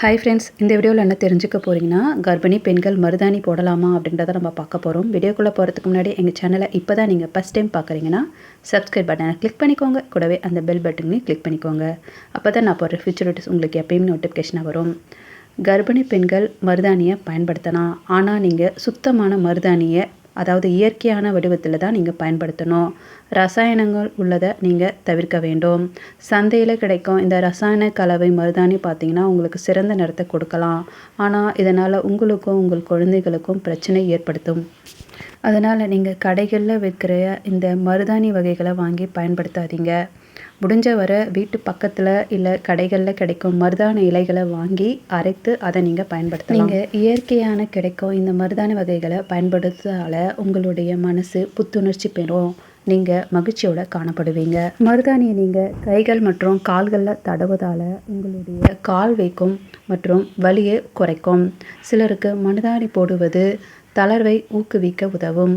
Hi friends இந்த வீடியோவில் என்ன தெரிஞ்சுக்க போகிறீங்கன்னா கர்ப்பிணி பெண்கள் மருதாணி போடலாமா அப்படின்றத நம்ம பார்க்க போகிறோம் வீடியோக்குள்ளே போகிறதுக்கு முன்னாடி எங்கள் சேனலை இப்போ தான் நீங்கள் ஃபஸ்ட் டைம் பார்க்குறீங்கன்னா சப்ஸ்கிரைப் பட்டனை கிளிக் பண்ணிக்கோங்க. கூடவே அந்த பெல் பட்டனையும் கிளிக் பண்ணிக்கோங்க. அப்போ தான் நான் போடுற ஃபியூச்சர் நோட்டீஸ் உங்களுக்கு எப்பயும் நோட்டிஃபிகேஷனாக வரும். கர்ப்பிணி பெண்கள் மருதாணியை பயன்படுத்தலாம். ஆனால் நீங்கள் சுத்தமான மருதாணியை அதாவது இயற்கையான வடிவத்தில் தான் நீங்கள் பயன்படுத்தணும். ரசாயனங்கள் உள்ளதை நீங்கள் தவிர்க்க வேண்டும். சந்தையில் கிடைக்கும் இந்த ரசாயன கலவை மருதாணி பார்த்தீங்கன்னா உங்களுக்கு சிறந்த நிறத்தை கொடுக்கலாம். ஆனால் இதனால் உங்களுக்கும் உங்கள் குழந்தைகளுக்கும் பிரச்சனை ஏற்படுத்தும். அதனால் நீங்கள் கடைகளில் விற்கிற இந்த மருதாணி வகைகளை வாங்கி பயன்படுத்தாதீங்க. முடிஞ்ச வர வீட்டு பக்கத்தில் இல்லை கடைகளில் கிடைக்கும் மருதாணி இலைகளை வாங்கி அரைத்து அதை நீங்கள் பயன்படுத்தலாம். நீங்கள் இயற்கையான கிடைக்கும் இந்த மருதாணி வகைகளை பயன்படுத்துறதால உங்களுடைய மனசு புத்துணர்ச்சி பெறும். நீங்கள் மகிழ்ச்சியோட காணப்படுவீங்க. மருதாணியை நீங்கள் கைகள் மற்றும் கால்களில் தடவுவதால் உங்களுடைய கால் வைக்கும் மற்றும் வலியை குறைக்கும். சிலருக்கு மருதாணி போடுவது தளர்வை ஊக்குவிக்க உதவும்.